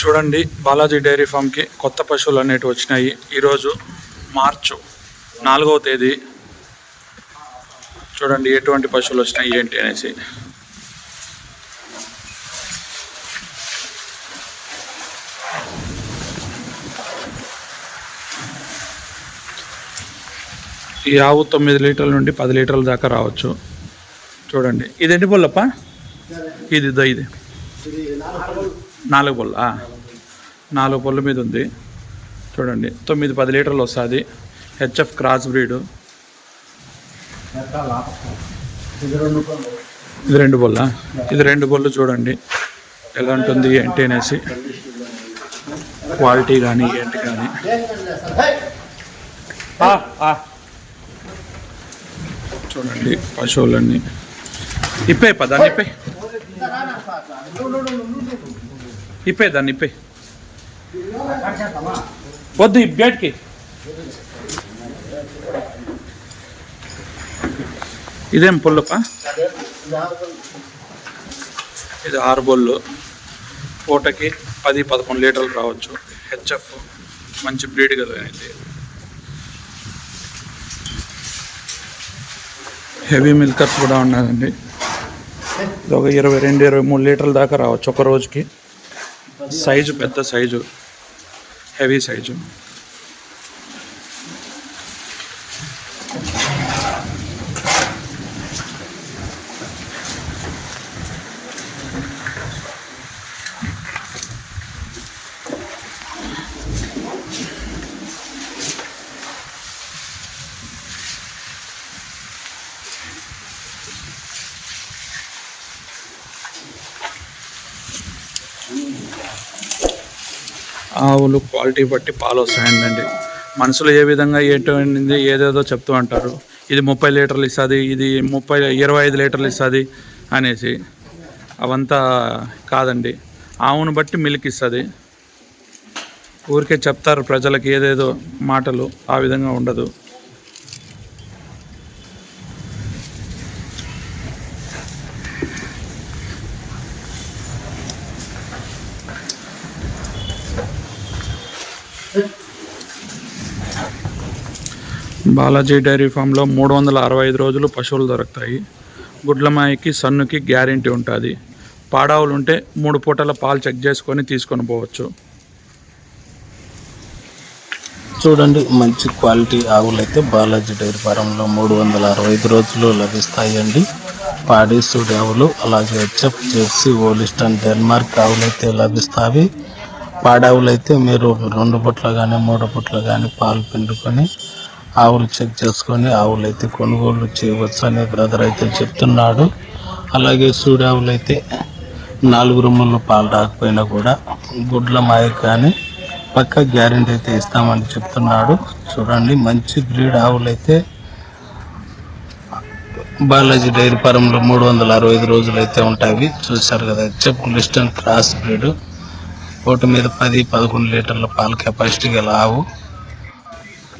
చూడండి బాలాజీ డైరీ ఫామ్కి కొత్త పశువులు అనేటివి వచ్చినాయి. ఈరోజు మార్చు నాలుగవ తేదీ. చూడండి ఎటువంటి పశువులు వచ్చినాయి ఏంటి అనేసి. ఈ ఆవు తొమ్మిది లీటర్ల నుండి పది లీటర్ల దాకా రావచ్చు. చూడండి ఇది ఎన్ని బొల్లప్ప ఇది ఇదో ఇది. నాలుగు బొల్ల నాలుగు బొల్ల మీద ఉంది. చూడండి తొమ్మిది పది లీటర్లు వస్తుంది. HF cross breed. ఇది రెండు బొల్ల. ఇది రెండు బొల్లు. చూడండి. ఎలా ఉంటుంది ఏంటి అనేసి. క్వాలిటీ కానీ ఏంటి కానీ. చూడండి పశువులన్నీ. ఇప్పే పదాన్ని ఇప్పే. ఇప్పే దాన్ని ఇప్పే. వద్దు ఈ బేట్కి ఇదేం పుల్లప? ఇది ఆరు బొల్లు పూటకి పది పదకొండు లీటర్లు రావచ్చు. హెచ్ఎఫ్ మంచి బ్రీడ్ కదా ఇది. హెవీ మిల్కర్స్ కూడా ఉన్నదండి ఇది ఒక ఇరవై రెండు ఇరవై మూడు లీటర్ల దాకా రావచ్చు ఒక రోజుకి. సైజు పెద్ద సైజు హెవీ సైజు. ఆవులు క్వాలిటీ బట్టి పాలు వస్తాయండి మనుషులు ఏ విధంగా ఏంటంది ఏదేదో చెప్తూ అంటారు ఇది ముప్పై లీటర్లు ఇస్తుంది ఇది ముప్పై ఇరవై ఐదు లీటర్లు ఇస్తుంది అనేసి. అవంతా కాదండి. ఆవును బట్టి మిల్క్ ఇస్తుంది. ఊరికే చెప్తారు ప్రజలకి ఏదేదో మాటలు ఆ విధంగా ఉండదు. బాలాజీ డైరీ ఫామ్లో మూడు వందల అరవై ఐదు రోజులు పశువులు దొరుకుతాయి. గుడ్లమాయికి సన్నుకి గ్యారెంటీ ఉంటుంది. పాడావులు ఉంటే మూడు పూటల పాలు చెక్ చేసుకొని తీసుకొని పోవచ్చు. చూడండి మంచి క్వాలిటీ ఆవులు అయితే బాలాజీ డైరీ ఫారంలో మూడు వందల అరవై ఐదు రోజులు లభిస్తాయండి. పాడి సూడి ఆవులు అలాగే చెప్ జెర్సీ ఓలిస్టన్ డెన్మార్క్ ఆవులు అయితే లభిస్తాయి. పాడావులు అయితే మీరు రెండు పుట్ల కానీ మూడు పుట్ల కానీ పాలు పిండుకొని ఆవులు చెక్ చేసుకొని ఆవులు అయితే కొనుగోలు చేయవచ్చు అనే బ్రదర్ అయితే చెప్తున్నాడు. అలాగే సూడి ఆవులు అయితే నాలుగు రూముల్లో పాలు రాకపోయినా కూడా గుడ్ల మాయ కానీ పక్క గ్యారెంటీ అయితే ఇస్తామని చెప్తున్నాడు. చూడండి మంచి బ్రీడ్ ఆవులు అయితే బాలాజీ డైరీ ఫారంలో మూడు వందల అరవై ఐదు రోజులు అయితే ఉంటాయి. చూశారు కదా చెప్ లిస్టన్ క్రాస్ బ్రీడ్. పోటు మీద పది పదకొండు లీటర్ల పాల కెపాసిటీ గల ఆవు.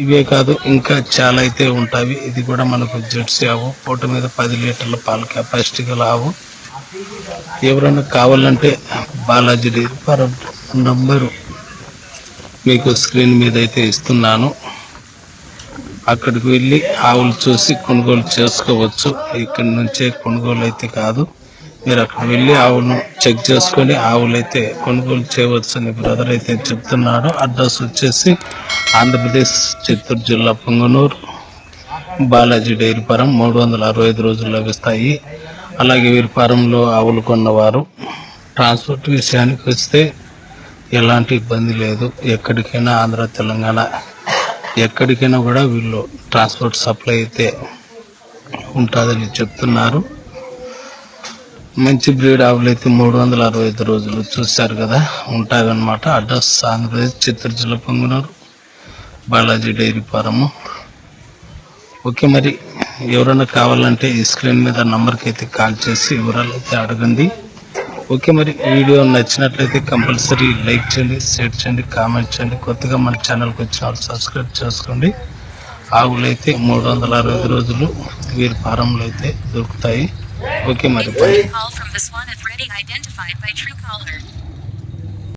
ఇవే కాదు ఇంకా చాలా అయితే ఉంటాయి. ఇది కూడా మనకు జెర్సీ ఆవు. పోటు మీద పది లీటర్ల పాల కెపాసిటీ గల ఆవు. ఎవరైనా కావాలంటే బాలాజీ డైరీ ఫారం నంబరు మీకు స్క్రీన్ మీద అయితే ఇస్తున్నాను. అక్కడికి వెళ్ళి ఆవులు చూసి కొనుగోలు చేసుకోవచ్చు. ఇక్కడి నుంచే కొనుగోలు అయితే కాదు. మీరు అక్కడ వెళ్ళి ఆవును చెక్ చేసుకొని ఆవులు అయితే కొనుగోలు చేయవచ్చు అని బ్రదర్ అయితే చెప్తున్నాడు. అడ్రస్ వచ్చేసి ఆంధ్రప్రదేశ్ చిత్తూరు జిల్లా పొంగనూరు. బాలాజీ డైరీ ఫారం మూడు వందల అరవై ఐదు రోజులు లభిస్తాయి. అలాగే వీరి ఫారంలో ఆవులు కొన్నవారు. ట్రాన్స్పోర్ట్ విషయానికి వస్తే ఎలాంటి ఇబ్బంది లేదు. ఎక్కడికైనా ఆంధ్ర తెలంగాణ ఎక్కడికైనా కూడా వీళ్ళు ట్రాన్స్పోర్ట్ సప్లై అయితే ఉంటుందని చెప్తున్నారు. మంచి బ్రీడ్ ఆవులు అయితే మూడు వందల అరవై ఐదు రోజులు చూశారు కదా ఉంటాయన్నమాట. అడ్రస్ ఆంధ్రప్రదేశ్ చిత్తూరు జిల్లా Ponganur Balaji dairy farm. Okay మరి ఎవరైనా కావాలంటే ఈ స్క్రీన్ మీద నంబర్కి అయితే కాల్ చేసి వివరాలు అయితే అడగండి. ఓకే మరి వీడియో నచ్చినట్లయితే కంపల్సరీ లైక్ చేయండి షేర్ చేయండి కామెంట్ చేయండి. కొత్తగా మన ఛానల్కి వచ్చిన వాళ్ళు సబ్స్క్రైబ్ చేసుకోండి. ఆవులు అయితే మూడు వందల అరవై ఐదు రోజులు వీరి ఫారంలో అయితే దొరుకుతాయి. ఓకే మరి